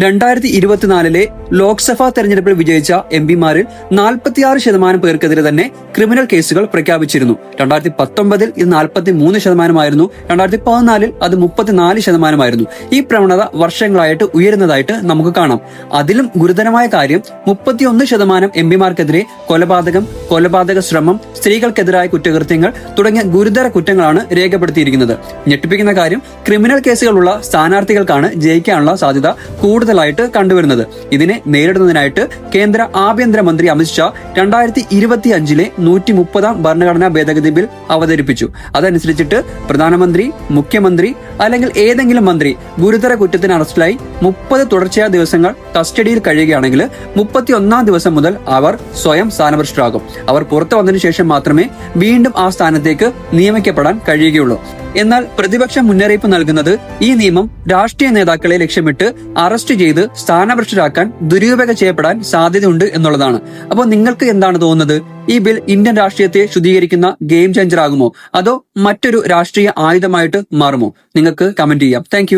രണ്ടായിരത്തി ഇരുപത്തിനാലിലെ ലോക്സഭാ തെരഞ്ഞെടുപ്പിൽ വിജയിച്ച എം പിമാരിൽ നാൽപ്പത്തിയാറ് ശതമാനം പേർക്കെതിരെ തന്നെ ക്രിമിനൽ കേസുകൾ പ്രഖ്യാപിച്ചിരുന്നു. രണ്ടായിരത്തി പത്തൊമ്പതിൽ ഇത് നാൽപ്പത്തി മൂന്ന് ശതമാനമായിരുന്നു. രണ്ടായിരത്തി പതിനാലിൽ അത് മുപ്പത്തിനാല് ശതമാനമായിരുന്നു. ഈ പ്രവണത വർഷങ്ങളായിട്ട് ഉയരുന്നതായിട്ട് നമുക്ക് കാണാം. അതിലും ഗുരുതരമായ കാര്യം മുപ്പത്തിയൊന്ന് ശതമാനം എം പിമാർക്കെതിരെ കൊലപാതകം കൊലപാതക ശ്രമം സ്ത്രീകൾക്കെതിരായ കുറ്റകൃത്യങ്ങൾ തുടങ്ങിയ ഗുരുതര കുറ്റങ്ങളാണ് രേഖപ്പെടുത്തിയിരിക്കുന്നത്. ഞെട്ടിപ്പിക്കുന്ന കാര്യം ക്രിമിനൽ കേസുകളുള്ള സ്ഥാനാർത്ഥികൾക്കാണ് ജയിക്കാനുള്ള സാധ്യത കൂടുതലായിട്ട് കണ്ടുവരുന്നത്. ഇതിനെ നേരിടുന്നതിനായിട്ട് കേന്ദ്ര ആഭ്യന്തരമന്ത്രി അമിത്ഷാ രണ്ടായിരത്തി ഇരുപത്തി അഞ്ചിലെ നൂറ്റി മുപ്പതാം ഭരണഘടനാ ഭേദഗതി ബിൽ അവതരിപ്പിച്ചു. അതനുസരിച്ചിട്ട് പ്രധാനമന്ത്രി മുഖ്യമന്ത്രി അല്ലെങ്കിൽ ഏതെങ്കിലും മന്ത്രി ഗുരുതര കുറ്റത്തിന് അറസ്റ്റിലായി മുപ്പത് തുടർച്ചയായ ദിവസങ്ങൾ കസ്റ്റഡിയിൽ കഴിയുകയാണെങ്കിൽ മുപ്പത്തി ഒന്നാം ദിവസം മുതൽ അവർ സ്വയം സ്ഥാനഭ്രഷ്ടരാകും. അവർ പുറത്തു വന്നതിനു ശേഷം മാത്രമേ വീണ്ടും ആ സ്ഥാനത്തേക്ക് നിയമിക്കപ്പെടാൻ കഴിയുകയുള്ളൂ. എന്നാൽ പ്രതിപക്ഷം മുന്നറിയിപ്പ് നൽകുന്നത് ഈ നിയമം രാഷ്ട്രീയ നേതാക്കളെ ലക്ഷ്യമിട്ട് അറസ്റ്റ് ചെയ്ത് സ്ഥാനഭ്രഷ്ടരാക്കാൻ ദുരുപയോഗം ചെയ്യപ്പെടാൻ സാധ്യതയുണ്ട് എന്നുള്ളതാണ്. അപ്പോൾ നിങ്ങൾക്ക് എന്താണ് തോന്നുന്നത്? ഈ ബിൽ ഇന്ത്യൻ രാഷ്ട്രീയത്തെ ശുദ്ധീകരിക്കുന്ന ഗെയിം ചേഞ്ചർ ആകുമോ അതോ മറ്റൊരു രാഷ്ട്രീയ ആയുധമായിട്ട് മാറുമോ? നിങ്ങൾക്ക് കമന്റ് ചെയ്യാം. താങ്ക്